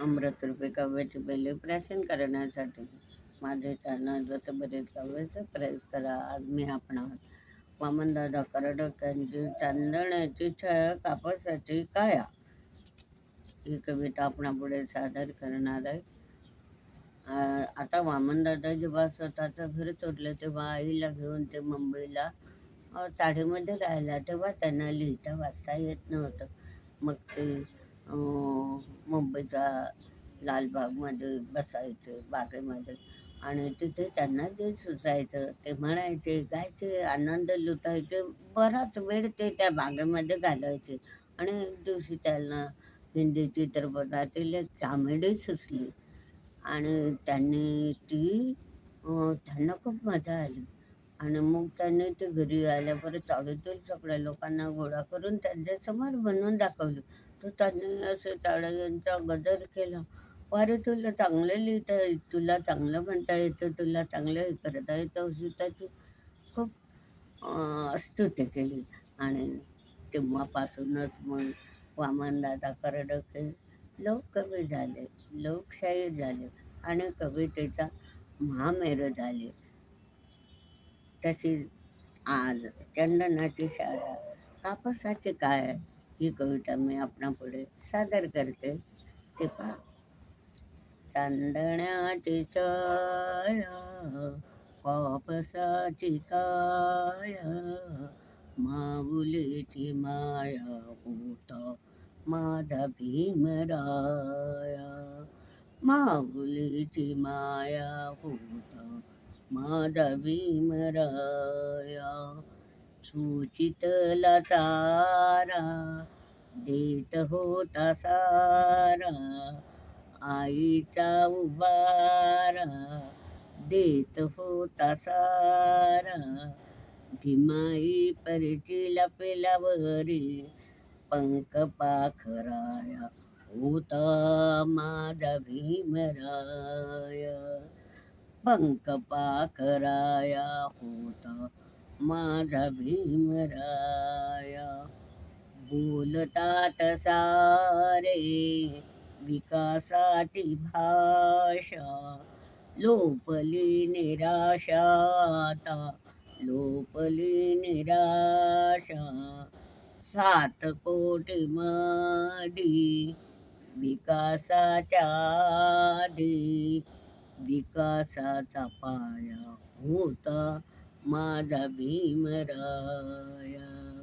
अमृतरूपी काव्याचे पहिले प्राशन करण्यासाठी माझे चॅनल जसं बरेच काव्याचं प्रयत्न करा आज मी आपण वामनदादा करडक यांची चांदण्याची छाया कापासाठी काया. ही कविता आपणापुढे सादर करणार आहे. आता वामनदादा जेव्हा स्वतःचं घर सोडलं तेव्हा आईला घेऊन ते मुंबईला चाळीमध्ये राहिला तेव्हा त्यांना लिहिता वाचता येत नव्हतं. मग ते मुंबईच्या लालबागमध्ये बसायचे बागेमध्ये. आणि तिथे त्यांना जे सुचायचं ते म्हणायचे गायचे आनंद लुटायचे बराच वेळ ते त्या बागेमध्ये घालायचे आणि एक दिवशी त्यांना हिंदी चित्रपटातील एक कॉमेडी सुचली. आणि त्यांनी ती त्यांना खूप मजा आली. आणि मग त्यांनी ते घरी आल्यावर चालूतील सगळ्या लोकांना गोळा करून त्यांच्यासमोर बनवून दाखवली. तू त्यांनी असे गजर केला. वारे तुला चांगलं लिहिता तुला चांगलं म्हणता येतं तुला चांगलं हे करता येतं अशी त्याची खूप स्तुती केली. आणि तेव्हापासूनच मग वामनदादा करडके लोककवी झाले लोकशाहीर झाले आणि कवितेचा महामेर झाले. तशी आज चंदनाची शाळा कापसाची काय ही कविता मी आपणापुढे सादर करते ते पहा चांदण्याची छाया कापसाची काया माऊलीची माया होता माझा भीमराया माऊलीची माया होता माझा भीमराया सुचितला चारा देत होता सारा आईचा उबारा देत होता सारा. भीमाई परची पेलावरी पंख पाखराया होता माझा भीमराया. पंख पाखराया होता माझा भीमराया. बोलतात सारे विकासाची भाषा. लोपली निराशाता लोपली निराशा. सात कोटी मधी विकासाच्या आधी. विकासाचा पाया होता माझा भीमराया.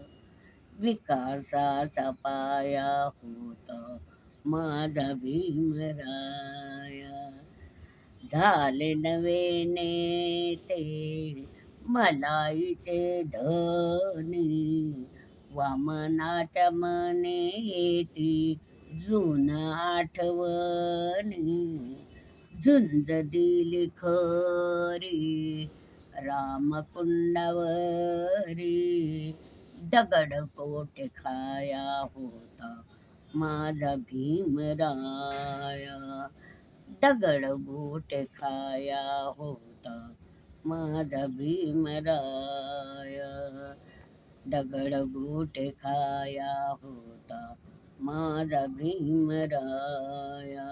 विकासाचा पाया होता माझा भीमराया. झाले नवे नेते मलाईचे धनी. वामनाच्या मने येती जुन आठवणी. झुंज दिली खरी रामकुंडावरी दगड पोट खाया होता माझा भीमराया दगड बोट खाया होता माझा भीमराया दगड बोट खाया होता माझा भीमराया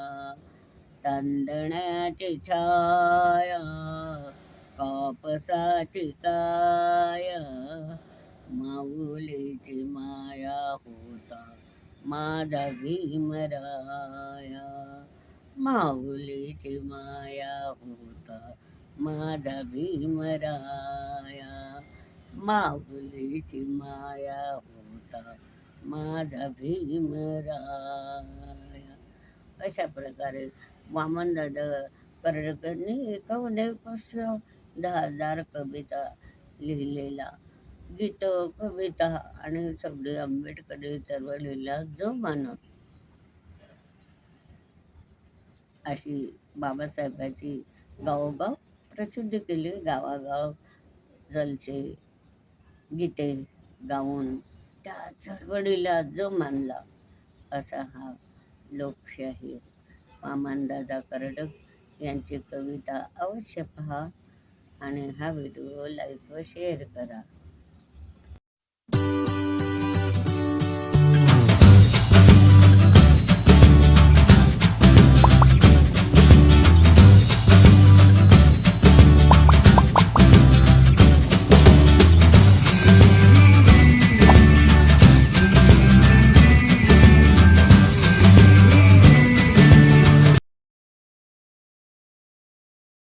तांदण्याची छाया साचिताय। काया माऊलीची माया होता माझा भीमराया. माऊलीची माया होता माझा भीमराया. माऊलीची माया होता माझा भीमराया. अशा प्रकारे वामनदादा कर्डकरनी एकामध्ये पाचशे दहा हजार कविता लिहिलेला. गीत कविता आणि सगळे आंबेडकरी चळवळीला जो मानव. अशी बाबासाहेबाची गावोगाव प्रसिद्ध केली. गावागाव जलचे गीते गाऊन त्या चळवळीला जो मानला असा हा लोकशाही. वामनदादा कर्डक यांची कविता अवश्य पहा. आणि हा व्हिडिओ लाईक व शेअर करा